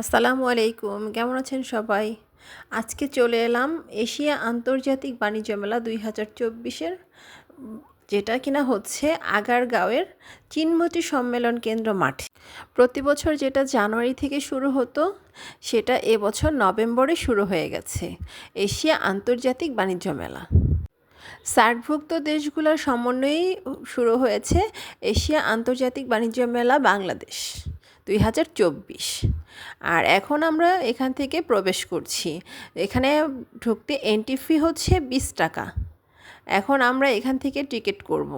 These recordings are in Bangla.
আসসালামু আলাইকুম, কেমন আছেন সবাই? আজকে চলে এলাম এশিয়া আন্তর্জাতিক বাণিজ্য মেলা দুই হাজার চব্বিশের, যেটা কিনা হচ্ছে আগারগাঁওয়ের চিনমতি সম্মেলন কেন্দ্র মাঠে। প্রতি বছর যেটা জানুয়ারি থেকে শুরু হতো, সেটা এবছর নভেম্বরে শুরু হয়ে গেছে এশিয়া আন্তর্জাতিক বাণিজ্য মেলা। সার্কভুক্ত দেশগুলোর সমন্বয়েই শুরু হয়েছে এশিয়া আন্তর্জাতিক বাণিজ্য মেলা বাংলাদেশ। দুই হাজার চব্বিশ। আর এখন আমরা এখান থেকে প্রবেশ করছি। এখানে ঢুকতে এন্ট্রি ফি হচ্ছে বিশ টাকা। এখন আমরা এখান থেকে টিকিট করব।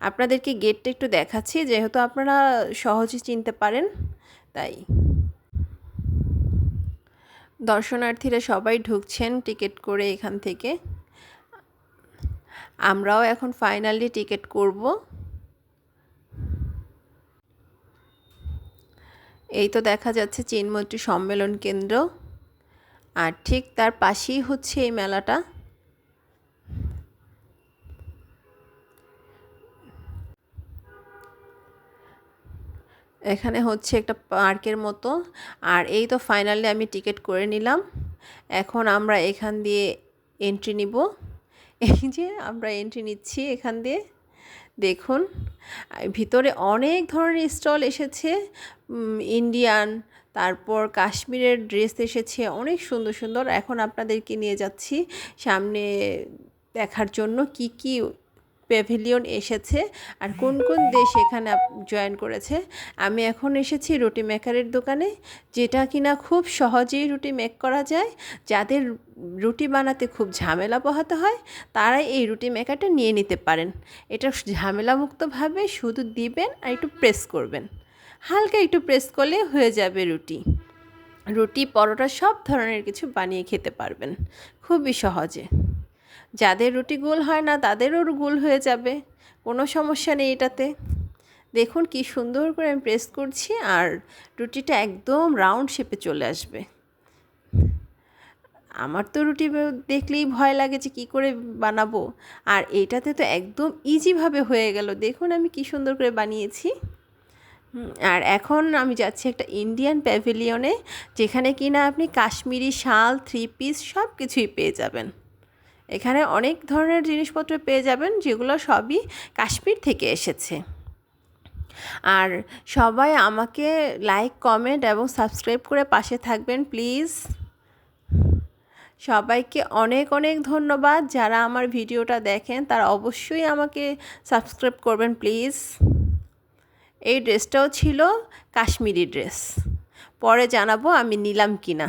আপনাদেরকে গেটটা একটু দেখাচ্ছি, যেহেতু আপনারা সহজে চিনতে পারেন, তাই। দর্শনার্থীরা সবাই ঢুকছেন টিকিট করে এখান থেকে। আমরাও এখন ফাইনালি টিকিট করব। এই তো দেখা যাচ্ছে চিনমৈত্রী সম্মেলন কেন্দ্র। আর ঠিক তার পাশেই হচ্ছে এই মেলাটা। এখানে হচ্ছে একটা পার্কের মতো। আর এই তো ফাইনালি আমি টিকিট করে নিলাম। এখন আমরা এখান দিয়ে এন্ট্রি নিব। এই যে আমরা এন্ট্রি নিচ্ছি এখান দিয়ে। দেখুন ভিতরে অনেক ধরনের স্টল এসেছে ইন্ডিয়ান তারপর কাশ্মীরের ড্রেস এসেছে, অনেক সুন্দর সুন্দর। এখন আপনাদেরকে নিয়ে যাচ্ছি সামনে দেখার জন্য কি কি প্যাভিলিয়ন এসেছে। আর কোন কোন দেশ এখানে জয়েন করেছে? আমি এখন এসেছি রুটি মেকারের দোকানে, যেটা কিনা খুব সহজেই রুটি মেক করা যায়। যাদের রুটি বানাতে খুব ঝামেলা পোহাতে হয়, তারাই এই রুটি মেকারটা নিয়ে নিতে পারেন। এটা ঝামেলামুক্তভাবে শুধু দিবেন আর একটু প্রেস করবেন। হালকা একটু প্রেস করলে হয়ে যাবে রুটি। রুটি, পরোটা সব ধরনের কিছু বানিয়ে খেতে পারবেন। খুবই সহজে। যাদের রুটি গোল হয় না, তাদেরও গোল হয়ে যাবে। কোনো সমস্যা নেই এটাতে। দেখুন কি সুন্দর করে আমি প্রেস করছি আর রুটিটা একদম রাউন্ড শেপে চলে আসবে। আমার তো রুটি দেখলেই ভয় লাগে যে কী করে বানাবো। আর এইটাতে তো একদম ইজিভাবে হয়ে গেল। দেখুন আমি কি সুন্দর করে বানিয়েছি। আর এখন আমি যাচ্ছি একটা ইন্ডিয়ান প্যাভিলিয়নে যেখানে কিনা আপনি কাশ্মীরি শাল থ্রি পিস সব কিছুই পেয়ে যাবেন। এখানে অনেক ধরনের জিনিসপত্র পেয়ে যাবেন, যেগুলো সবই কাশ্মীর থেকে এসেছে। আর সবাই আমাকে লাইক কমেন্ট এবং সাবস্ক্রাইব করে পাশে থাকবেন প্লিজ সবাইকে অনেক অনেক ধন্যবাদ। যারা আমার ভিডিওটা দেখেন, তারা অবশ্যই আমাকে সাবস্ক্রাইব করবেন প্লিজ এই ড্রেসটাও ছিল কাশ্মীরি ড্রেস পরে জানাব আমি নিলাম কিনা।